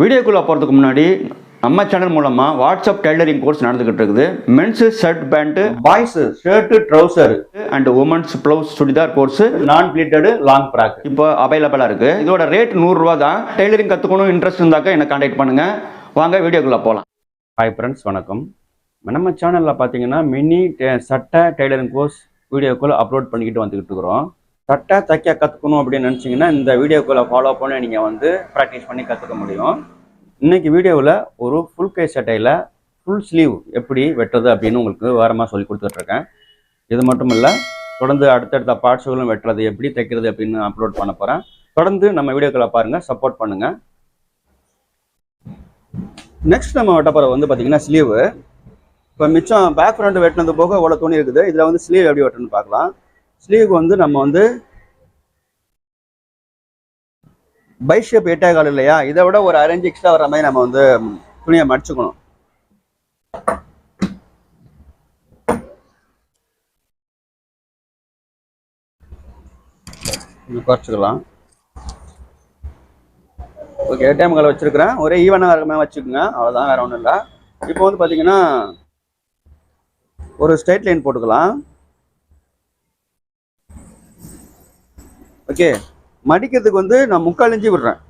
வீடியோக்குள்ளே போகிறதுக்கு முன்னாடி நம்ம சேனல் மூலமாக வாட்ஸ்அப் டெய்லரிங் கோர்ஸ் நடந்துகிட்டு இருக்குது. Men's shirt pant boys shirt trouser and women's blouse churidar course நான் பிளீட்டடு லாங் ப்ராக் இப்போ அவைலபிளாக இருக்குது இதோட ரேட் நூறுரூவா தான். டெய்லரிங் கற்றுக்கணும் இன்ட்ரெஸ்ட் இருந்தாக்கா என்னை கான்டாக்ட் பண்ணுங்கள் வாங்க வீடியோக்குள்ளே போகலாம் ஹாய் ஃப்ரெண்ட்ஸ் வணக்கம். நம்ம சேனலில் பார்த்தீங்கன்னா மினி சட்டை டெய்லரிங் கோர்ஸ் வீடியோக்குள்ளே அப்லோட் பண்ணிக்கிட்டு வந்துக்கிட்டு இருக்கிறோம். தட்டை தைக்க கற்றுக்கணும் அப்படின்னு நினச்சிங்கன்னா இந்த வீடியோக்குள்ளே ஃபாலோ பண்ணி நீங்கள் வந்து ப்ராக்டிஸ் பண்ணி கற்றுக்க முடியும். இன்னைக்கு வீடியோவில் ஒரு ஃபுல் கை சட்டையில் ஃபுல் ஸ்லீவ் எப்படி வெட்டுறது அப்படின்னு உங்களுக்கு வாரமாக சொல்லி கொடுத்துட்ருக்கேன் இது மட்டும் இல்லை தொடர்ந்து அடுத்தடுத்த பார்ட்ஸுகளும் வெட்டுறது எப்படி தைக்கிறது அப்படின்னு அப்லோட் பண்ண போகிறேன் தொடர்ந்து நம்ம வீடியோக்களை பாருங்கள் சப்போர்ட் பண்ணுங்கள் நெக்ஸ்ட் நம்ம வெட்ட போகிற வந்து பார்த்தீங்கன்னா ஸ்லீவு இப்போ மிச்சம் பேக் ஃப்ரண்ட் வெட்டினது போக அவ்வளோ துணி இருக்குது? இதில் வந்து ஸ்லீவ் எப்படி வெட்டணும்னு பார்க்கலாம். ஸ்லீவ் வந்து நம்ம வந்து பை ஷேப் கால் இல்லையா? இதை விட ஒரு அரேஞ்ச் எக்ஸ்ட்ரா வர மாதிரி நம்ம வந்து துணியை மடிச்சுக்கணும். குறைச்சிக்கலாம். ஓகே ஏடிஎம் கால் வச்சிருக்கிறேன். ஒரே ஈவனாக இருக்கிற மாதிரி வச்சுக்கோங்க. அவ்வளோதான் வேற ஒன்றும் இல்லை. இப்போ வந்து பார்த்தீங்கன்னா ஒரு ஸ்ட்ரைட் லைன் போட்டுக்கலாம். ஓகே. மடிக்கிறதுக்கு வந்து நான் முக்கால் இஞ்சி விடுறேன்.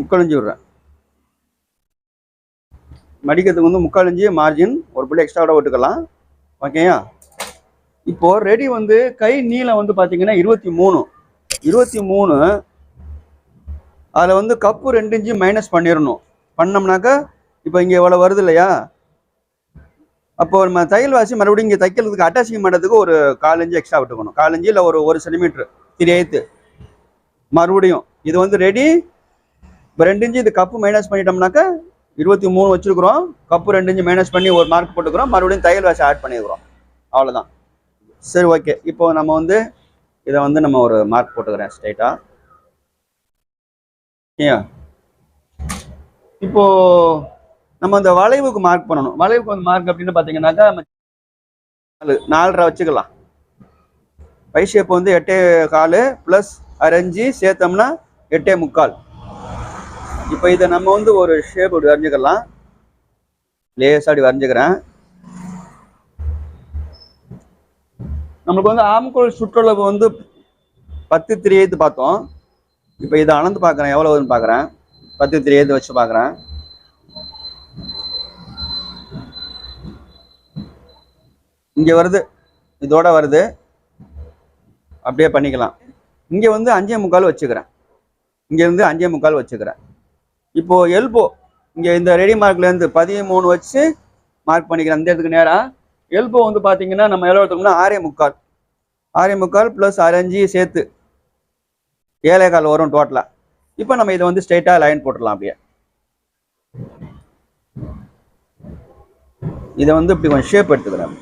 முக்கால் இஞ்சி விடுறேன். மடிக்கிறதுக்கு வந்து முக்கால் இஞ்சி மார்ஜின் ஒரு புள்ளி எக்ஸ்ட்ரா கூட விட்டுக்கலாம். ஓகேயா இப்போ ரெடி வந்து கை நீளம் வந்து பார்த்தீங்கன்னா இருபத்தி மூணு. இருபத்தி மூணு அதில் வந்து கப்பு ரெண்டு இன்ச்சு மைனஸ் பண்ணிடணும். பண்ணோம்னாக்கா இப்போ இங்கே இவ்வளோ வருது இல்லையா? அப்போ நம்ம தையல் வாசி மறுபடியும் இங்கே தைக்கிறதுக்கு அட்டாச்சிங் பண்ணுறதுக்கு ஒரு காலஞ்சு எக்ஸ்ட்ரா விட்டுக்கணும். காலஞ்சு இல்லை ஒரு ஒரு சென்டிமீட்ரு த்ரீ எய்த்து மறுபடியும் இது வந்து ரெடி இப்போ ரெண்டு இன்ச்சு இது கப்பு மைனஸ் பண்ணிட்டோம்னாக்கா இருபத்தி மூணு வச்சுருக்குறோம். கப்பு ரெண்டு இன்ச்சு மைனஸ் பண்ணி ஒரு மார்க் போட்டுக்கிறோம். மறுபடியும் தையல் வாசி ஆட் பண்ணிக்கிறோம் அவ்வளோதான் சரி ஓகே இப்போ நம்ம வந்து இதை வந்து நம்ம ஒரு மார்க் போட்டுக்கிறேன் ஸ்ட்ரைட்டாக ஏன்? இப்போது நம்ம அந்த வளைவுக்கு மார்க் பண்ணணும். வளைவுக்கு வந்து மார்க் அப்படின்னு பார்த்தீங்கன்னாக்கா நாலு நாலரை வச்சுக்கலாம். பை ஷேப் வந்து எட்டே கால் ப்ளஸ் அரைஞ்சி சேர்த்தோம்னா எட்டே முக்கால். இப்போ இதை நம்ம வந்து ஒரு ஷேப் இப்படி வரைஞ்சிக்கலாம். லேசாக அப்படி வரைஞ்சிக்கிறேன். நம்மளுக்கு வந்து ஆம்கோல் சுற்றளவு வந்து பத்து த்ரீ எய்த்து பார்த்தோம். இப்போ இதை அளந்து பார்க்குறேன். எவ்வளோ வருதுன்னு பார்க்குறேன். பத்து த்ரீ எய்த்து வச்சு பார்க்குறேன். இங்கே வருது. இதோட வருது. அப்படியே பண்ணிக்கலாம். இங்கே வந்து அஞ்சே முக்கால் வச்சுக்கிறேன். இங்கேருந்து அஞ்சே முக்கால் வச்சுக்கிறேன். இப்போ எல்போ இங்கே இந்த ரெடி மார்க்லேருந்து பதிமூணு வச்சு மார்க் பண்ணிக்கிறேன். அந்த இடத்துக்கு நேராக எல்போ வந்து பார்த்தீங்கன்னா நம்ம எவ்வளோ எடுத்தோம்னா ஆறே முக்கால். ஆறே முக்கால் ப்ளஸ் அரைஞ்சி சேர்த்து ஏழே கால் வரும் டோட்டலாக இப்போ நம்ம இதை வந்து ஸ்ட்ரைட்டாக லைன் போட்டுடலாம் அப்படியே. இதை வந்து இப்படி கொஞ்சம் ஷேப் எடுத்துக்கிறேன்.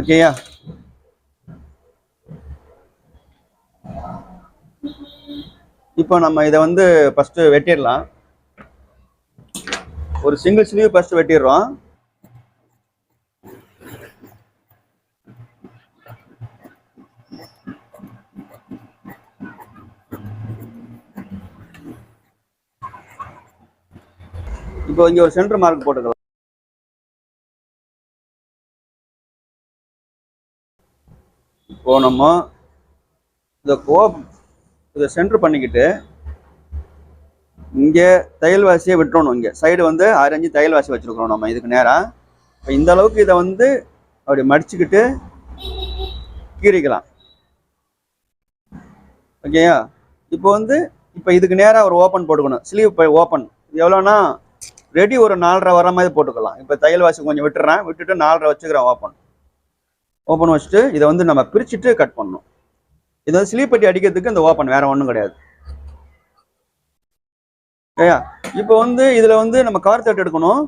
ஓகேயா இப்போ நம்ம இதை வந்து ஃபஸ்ட்டு வெட்டிடலாம். ஒரு சிங்கிள் ஸ்லீவ் ஃபஸ்ட்டு வெட்டிடுறோம். இப்போ இங்கே ஒரு சென்டர் மார்க் போட்டுக்கலாம். போனோமோ இந்த கோப் இதை சென்டர் பண்ணிக்கிட்டு இங்கே தையல் வாசியை விட்டுறணும் இங்கே. சைடு வந்து ஆரஞ்சு தையல் வாசி வச்சுருக்குறோம் நம்ம இதுக்கு நேராக இப்போ இந்த அளவுக்கு இதை வந்து அப்படி மடிச்சுக்கிட்டு கீறிக்கலாம். ஓகேயா இப்போ வந்து இப்போ இதுக்கு நேராக ஒரு ஓப்பன் போட்டுக்கணும். ஸ்லீவ் இப்போ ஓப்பன் எவ்வளோனா ரெடி ஒரு நாலரை வர மாதிரி போட்டுக்கலாம். இப்போ தையல் வாசி கொஞ்சம் விட்டுறேன். விட்டுட்டு நாலரை வச்சுக்கிறேன் ஓப்பன் ஓப்பன் வச்சுட்டு இதை வந்து நம்ம பிரிச்சுட்டு கட் பண்ணணும். இது வந்து சிலிப்பட்டி அடிக்கிறதுக்கு இந்த ஓப்பன் வேற ஒன்றும் கிடையாது. ஏயா இப்போ வந்து இதில் வந்து நம்ம கார் தட்டு எடுக்கணும்.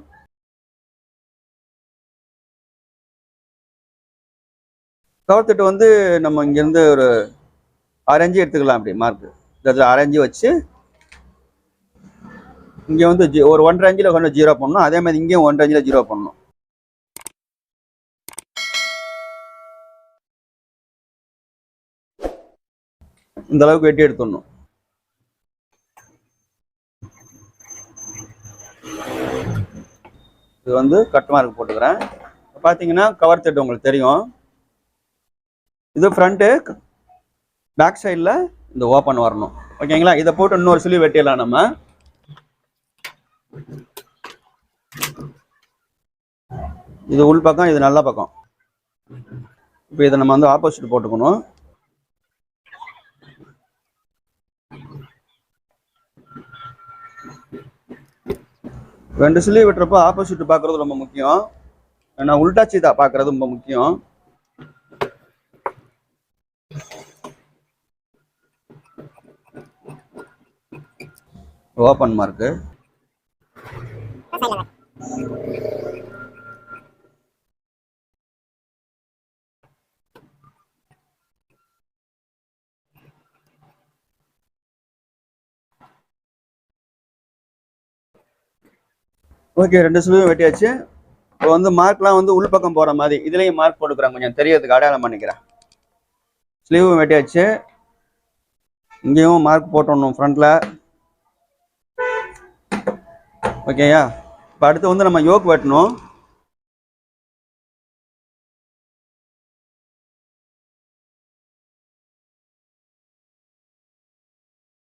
கவர் தட்டு வந்து நம்ம இங்கேருந்து ஒரு ஆரஞ்சு எடுத்துக்கலாம் அப்படி மார்க்கு இதில் ஆரஞ்சு வச்சு இங்கே வந்து ஒரு ஒன்றரை அஞ்சில் கொஞ்சம் ஜீரோ பண்ணணும். அதே மாதிரி இங்கேயும் ஒன்றரை அஞ்சில் ஜீரோ பண்ணணும். இந்த அளவுக்கு வெட்டி எடுத்துடணும். இது வந்து கட் மார்க் போட்டுக்கிறேன். பார்த்தீங்கன்னா கவர் தட்டு உங்களுக்கு தெரியும். இது ஃப்ரண்ட்டு பேக் சைடில் இந்த ஓப்பன் வரணும். ஓகேங்களா இதை போட்டு இன்னொரு சுழி வெட்டிடலாம் நம்ம. இது உள் பக்கம் இது நல்ல பக்கம். இப்போ இதை நம்ம வந்து ஆப்போசிட் போட்டுக்கணும். ரெண்டு சுழி வெட்டுறப்போ ஆப்போசிட் பார்க்கறது ரொம்ப முக்கியம். ஏன்னா உல்டா சீதா பார்க்கறது ரொம்ப முக்கியம். ஓப்பன் மார்க்கு ஓகே ரெண்டு ஸ்லீவும் வெட்டியாச்சு. இப்போ வந்து மார்க்லாம் வந்து உள் பக்கம் போகிற மாதிரி. இதுலேயும் மார்க் போட்டுக்கிறேன் கொஞ்சம். தெரியறதுக்கு அடையாளம் பண்ணிக்கிறேன். ஸ்லீவும் வெட்டியாச்சு. இங்கேயும் மார்க் போட்டணும் ஃப்ரண்ட்டில் ஓகேயா? இப்போ அடுத்து வந்து நம்ம யோக் வெட்டணும்.